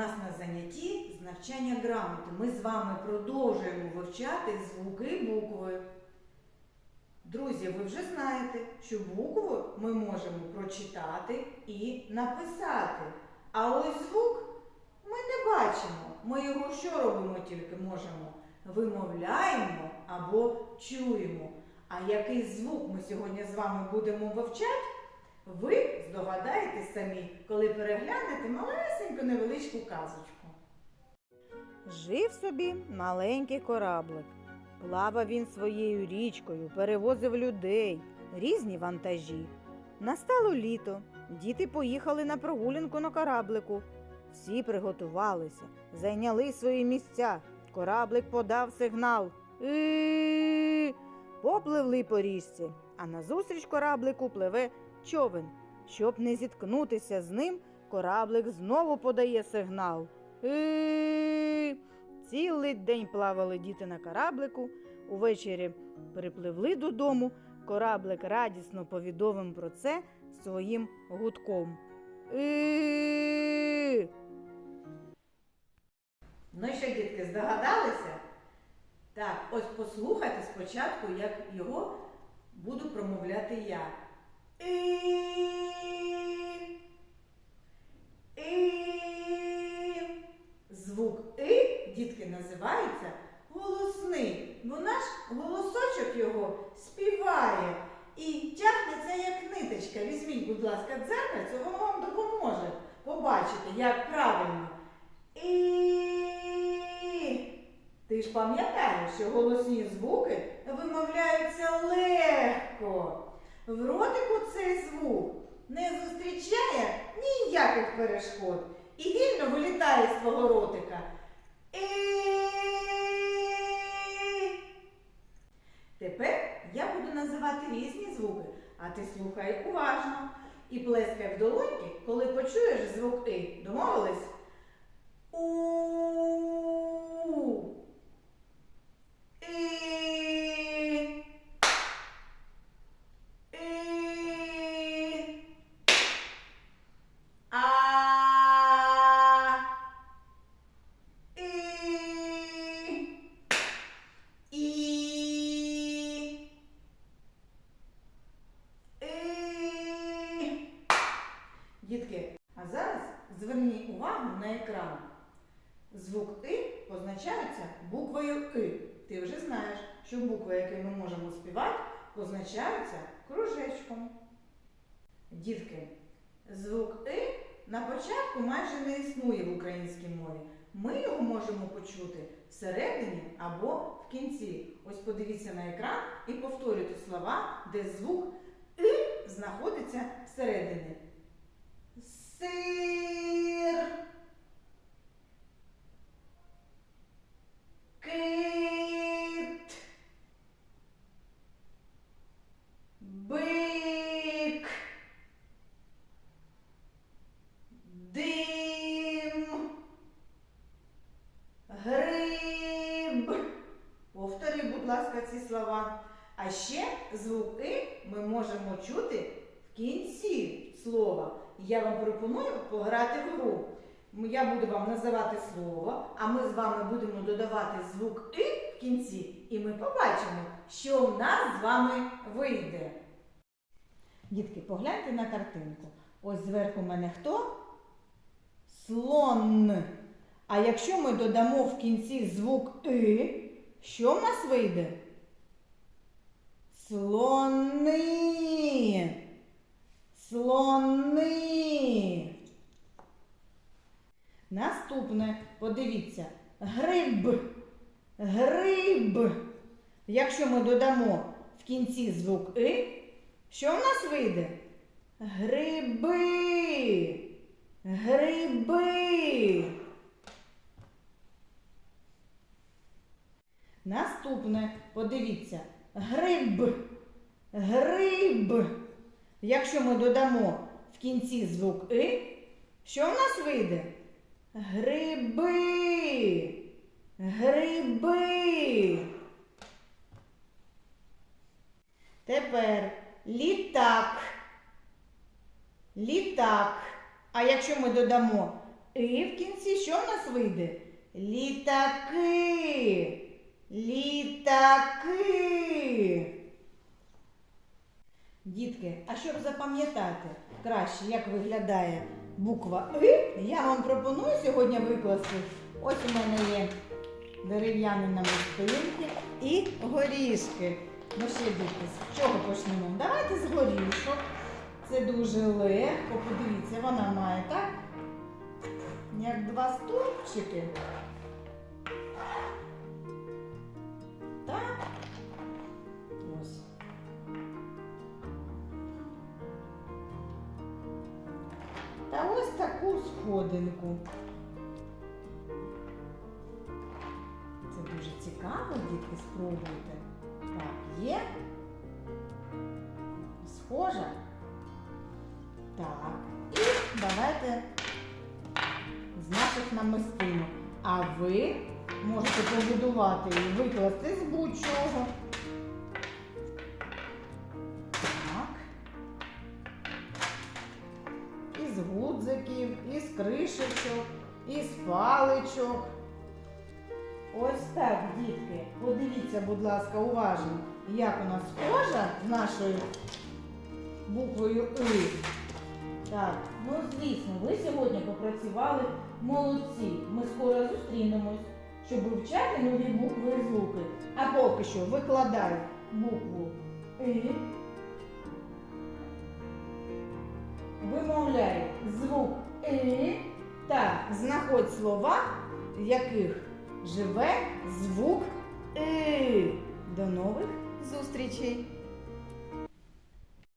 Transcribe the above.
нас на занятті з навчання грамоти. Ми з вами продовжуємо вивчати звуки букви. Друзі, ви вже знаєте, що букву ми можемо прочитати і написати. А ось звук ми не бачимо. Ми його що робимо тільки можемо? Вимовляємо або чуємо. А який звук ми сьогодні з вами будемо вивчати? Ви здогадаєтесь самі, коли переглянете малесеньку невеличку казочку. Жив собі маленький кораблик. Плавав він своєю річкою, перевозив людей, різні вантажі. Настало літо. Діти поїхали на прогулянку на кораблику. Всі приготувалися, зайняли свої місця. Кораблик подав сигнал. Попливли по річці, а назустріч кораблику пливе човен. Щоб не зіткнутися з ним, кораблик знову подає сигнал. Цілий день плавали діти на кораблику. Увечері припливли додому. Кораблик радісно повідомив про це своїм гудком. Ну що, дітки, здогадалися? Так, ось послухайте спочатку, як його буду промовляти я. І. І. Звук И, дітки, називається голосний, бо наш голосочок його співає і тягнеться як ниточка. Візьміть, будь ласка, дзеркальце, воно вам допоможе побачити, як правильно. І. Ти ж пам'ятаєш, що голосні звуки вимовляються легко. В ротику цей звук не зустрічає ніяких перешкод і вільно вилітає з твого ротика. І... Тепер я буду називати різні звуки, а ти слухай уважно і плескай в долоньки, коли почуєш звук І. Домовились? Зверніть увагу на екран. Звук И позначається буквою И. Ти вже знаєш, що букви, які ми можемо співати, позначаються кружечком. Дітки, звук И на початку майже не існує в українській мові. Ми його можемо почути всередині або в кінці. Ось подивіться на екран і повторюйте слова, де звук И знаходиться всередині. Бик. Дим. Гриб. Повтори, будь ласка, ці слова. А ще звук И ми можемо чути в кінці слова. Я вам пропоную пограти в гру. Я буду вам називати слово, а ми з вами будемо додавати звук И кінці, і ми побачимо, що в нас з вами вийде. Дітки, погляньте на картинку. Ось зверху мене хто? Слон. А якщо ми додамо в кінці звук И, що в нас вийде? Слони. Слони. Наступне, подивіться, гриб. Гриб. Якщо ми додамо в кінці звук И, що в нас вийде? Гриби. Гриби. Наступне, подивіться, гриб. Гриб. Якщо ми додамо в кінці звук И, що в нас вийде? Гриби. Гриби. Тепер літак. Літак. А якщо ми додамо І в кінці що в нас вийде? Літаки. Літаки. Дітки, а щоб запам'ятати краще, як виглядає буква И, я вам пропоную сьогодні викласти. Ось у мене є дерев'яні намистинки і горішки. Ну ще дітки, з чого почнемо? Давайте з горішок. Це дуже легко. Подивіться, вона має так, як два стовпчики. Так. Ось. Та ось таку сходинку. Дуже цікаво, дітки, спробуйте. Так, є. Схожа. Так. І давайте з наших намистинок. А ви можете побудувати і викласти з будь-чого. Так. Із гудзиків, із кришечок, із паличок. Ось так, дітки. Подивіться, будь ласка, уважно, як у нас схожа з нашою буквою И. Так, ну звісно, ви сьогодні попрацювали молодці. Ми скоро зустрінемось, щоб вивчати нові букви і звуки. А поки що викладай букву И. Вимовляй звук И та знаходь слова, яких живе звук И. До нових зустрічей!